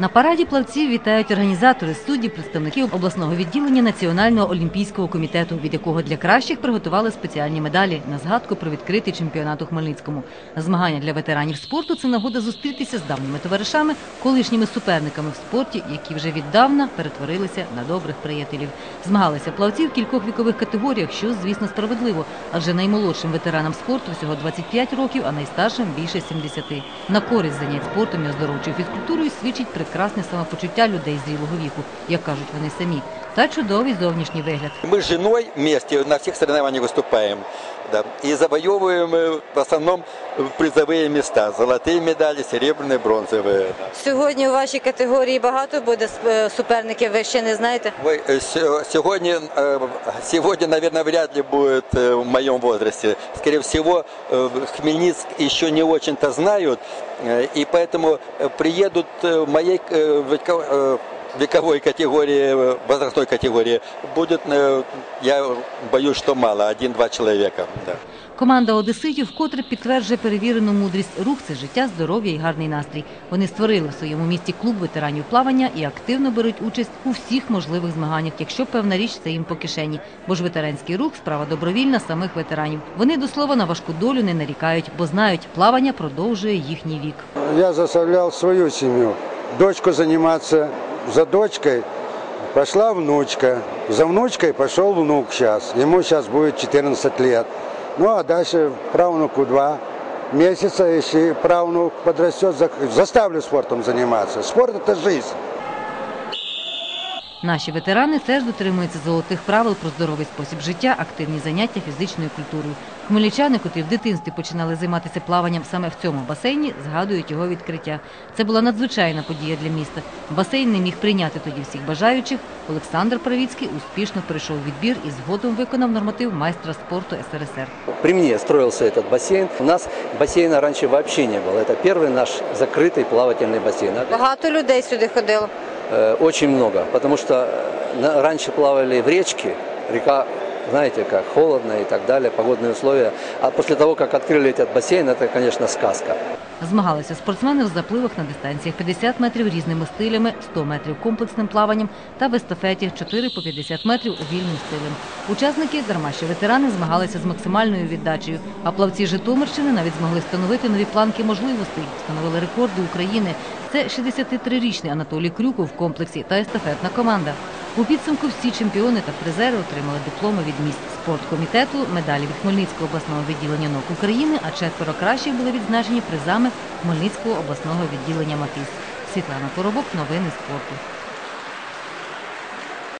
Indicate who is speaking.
Speaker 1: На параді плавців вітають організатори, судді, представники обласного відділення Національного олімпійського комітету, від якого для кращих приготували спеціальні медалі на згадку про відкритий чемпіонат у Хмельницькому. Змагання для ветеранів спорту це нагода зустрітися з давніми товаришами, колишніми суперниками в спорті, які вже віддавна перетворилися на добрих приятелів. Змагалися плавці в кількох вікових категоріях, що звісно справедливо, адже наймолодшим ветеранам спорту всього 25 років, а найстаршим більше 70. На користь занять спортом і оздоровчою фізкультурою свідчить прекрасне самопочуття людей зрілого віку, як кажуть вони самі, та чудовий зовнішній вигляд.
Speaker 2: Мы с женой вместе на всех соревнованиях выступаем. Да, и завоевываем э, в основном призовые места. Золотые медали, серебряные, бронзовые. да.
Speaker 3: Сьогодні у вашій категорії багато буде е, суперників, ви ще не знаєте?
Speaker 2: Ой, э, се- Сегодня, э, сегодня, наверное, вряд ли будет э, в моем возрасте. Скорее всего, э, Хмельницк еще не очень-то знают, э, и поэтому э, приедут э, в моей э, веко- э, вековой категории, э, возрастной категории, будет, э, я боюсь, что мало, один-два человека. Да.
Speaker 1: Команда одеситів вкотре підтверджує перевірену мудрість. Рух це життя, здоров'я і гарний настрій. Вони створили в своєму місті клуб ветеранів плавання і активно беруть участь у всіх можливих змаганнях, якщо певна річ це їм по кишені. Бо ж ветеранський рух справа добровільна самих ветеранів. Вони до слова на важку долю не нарікають, бо знають, плавання продовжує їхній вік.
Speaker 4: Я заставлял свою семью, дочку заниматься. За дочкой пошла внучка, за внучкой пошел внук сейчас. Ему сейчас будет 14 лет. Ну а дальше правнуку два месяца, если правнук подрастет, за- заставлю спортом заниматься. Спорт это жизнь.
Speaker 1: Наші ветерани теж дотримуються золотих правил про здоровий спосіб життя, активні заняття фізичною культурою. Хмельничани, котрі в дитинстві починали займатися плаванням саме в цьому басейні, згадують його відкриття. Це була надзвичайна подія для міста. Басейн не міг прийняти тоді всіх бажаючих. Олександр Правіцький успішно пройшов відбір і згодом виконав норматив майстра спорту СРСР.
Speaker 5: При мне строился этот бассейн. У нас бассейна раньше вообще не было. Это первый наш закрытый плавательный бассейн.
Speaker 3: Багато людей сюди ходило.
Speaker 5: Э, Очень много, потому что э, раньше плавали в речке, река, знаете, как холодно и так далее, погодные условия. А после того, как открыли этот бассейн, это, конечно, сказка.
Speaker 1: Змагалися спортсмени в запливах на дистанціях 50 метрів різними стилями, 100 метрів комплексним плаванням та в естафеті 4 по 50 метрів вільним стилем. Учасники, дарма що ветерани, змагалися з максимальною віддачею, а плавці Житомирщини навіть змогли встановити нові планки можливостей, встановили рекорди України. Це 63-річний Анатолій Крюков в комплексі та естафетна команда. У підсумку всі чемпіони та призери отримали дипломи від міст спорткомітету, медалі від Хмельницького обласного відділення НОК України, а четверо кращих були відзначені призами Хмельницького обласного відділення МАТИС. Світлана Коробок, новини спорту.